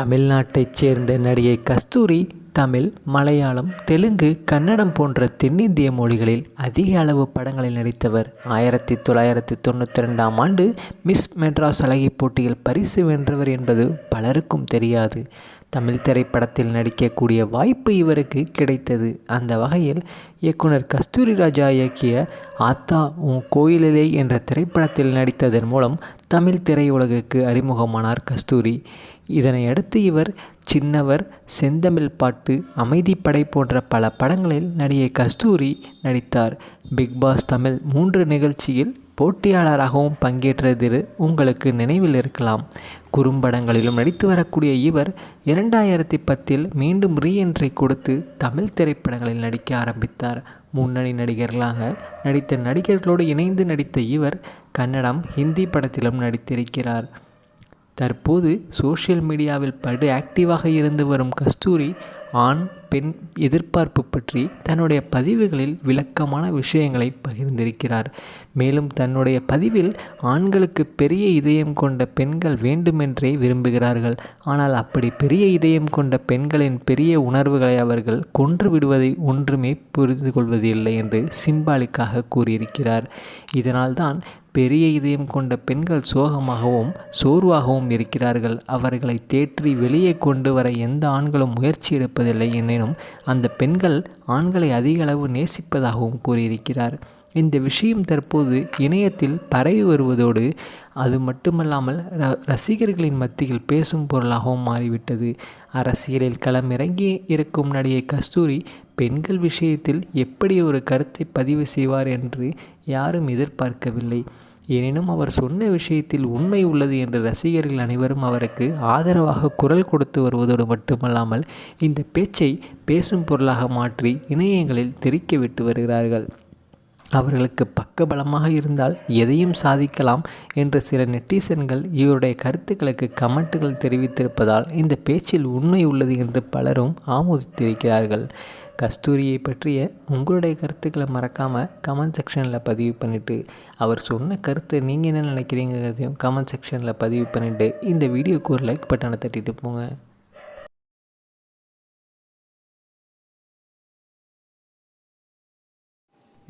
தமிழ்நாட்டைச் சேர்ந்த நடிகை கஸ்தூரி தமிழ் மலையாளம் தெலுங்கு கன்னடம் போன்ற தென்னிந்திய மொழிகளில் அதிக அளவு படங்களில் நடித்தவர். ஆயிரத்தி தொள்ளாயிரத்தி தொண்ணூற்றி ரெண்டாம் ஆண்டு மிஸ் மெட்ராஸ் அழகி போட்டியில் பரிசு வென்றவர் என்பது பலருக்கும் தெரியாது. தமிழ் திரைப்படத்தில் நடிக்கக்கூடிய வாய்ப்பு இவருக்கு கிடைத்தது. அந்த வகையில் இயக்குனர் கஸ்தூரி ராஜா இயக்கிய ஆத்தா உன் கோயிலிலே என்ற திரைப்படத்தில் நடித்ததன் மூலம் தமிழ் திரையுலகுக்கு அறிமுகமானார் கஸ்தூரி. இதனையடுத்து இவர் சின்னவர் செந்தமிழ் பாட்டு அமைதிப்படை போன்ற பல படங்களில் நடிகை கஸ்தூரி நடித்தார். பிக் பாஸ் தமிழ் மூன்று நிகழ்ச்சியில் போட்டியாளராகவும் பங்கேற்றது உங்களுக்கு நினைவில் இருக்கலாம். குறும்படங்களிலும் நடித்து வரக்கூடிய இவர் இரண்டாயிரத்தி பத்தில் மீண்டும் ரீஎன்ட்ரி கொடுத்து தமிழ் திரைப்படங்களில் நடிக்க ஆரம்பித்தார். முன்னணி நடிகர்களாக நடித்த நடிகர்களோடு இணைந்து நடித்த இவர் கன்னடம் ஹிந்தி படத்திலும் நடித்திருக்கிறார். தற்போது சோஷியல் மீடியாவில் படு ஆக்டிவாக இருந்து வரும் கஸ்தூரி ஆண் பெண் எதிர்பார்ப்பு பற்றி தன்னுடைய பதிவுகளில் விளக்கமான விஷயங்களை பகிர்ந்திருக்கிறார். மேலும் தன்னுடைய பதிவில் ஆண்களுக்கு பெரிய இதயம் கொண்ட பெண்கள் வேண்டுமென்றே விரும்புகிறார்கள். ஆனால் அப்படி பெரிய இதயம் கொண்ட பெண்களின் பெரிய உணர்வுகளை அவர்கள் கொன்று விடுவதை ஒன்றுமே புரிந்து கொள்வதில்லை என்று சிம்பாலிக்காக கூறியிருக்கிறார். இதனால்தான் பெரிய இதயம் கொண்ட பெண்கள் சோகமாகவும் சோர்வாகவும் இருக்கிறார்கள். அவர்களை தேற்றி வெளியே கொண்டு வர எந்த ஆண்களும் முயற்சி எடுப்பதில்லை எனினும் அந்த பெண்கள் ஆண்களை அதிக அளவு நேசிப்பதாகவும் கூறியிருக்கிறார். இந்த விஷயம் தற்போது இணையத்தில் பரவி வருவதோடு அது மட்டுமல்லாமல் ர ரசிகர்களின் மத்தியில் பேசும் பொருளாகவும் மாறிவிட்டது. அரசியலில் களமிறங்கி இருக்கும் நடிகை கஸ்தூரி பெண்கள் விஷயத்தில் எப்படி ஒரு கருத்தை பதிவு செய்வார் என்று யாரும் எதிர்பார்க்கவில்லை. எனினும் அவர் சொன்ன விஷயத்தில் உண்மை உள்ளது என்று ரசிகர்கள் அனைவரும் அவருக்கு ஆதரவாக குரல் கொடுத்து வருவதோடு மட்டுமல்லாமல் இந்த பேச்சை பேசும் பொருளாக மாற்றி இணையங்களில் தெரிக்க விட்டு வருகிறார்கள். அவர்களுக்கு பக்கபலமாக இருந்தால் எதையும் சாதிக்கலாம் என்று சில நெட்டிசன்கள் இவருடைய கருத்துக்களுக்கு கமெண்ட்டுகள் தெரிவித்திருப்பதால் இந்த பேச்சில் உண்மை உள்ளது என்று பலரும் ஆமோதித்திருக்கிறார்கள். கஸ்தூரியை பற்றிய உங்களுடைய கருத்துக்களை மறக்காமல் கமெண்ட் செக்ஷனில் பதிவு பண்ணிவிட்டு அவர் சொன்ன கருத்தை நீங்கள் என்ன நினைக்கிறீங்கிறதையும் கமெண்ட் செக்ஷனில் பதிவு பண்ணிவிட்டு இந்த வீடியோக்கு ஒரு லைக் பட்டனை தட்டிட்டு போங்க.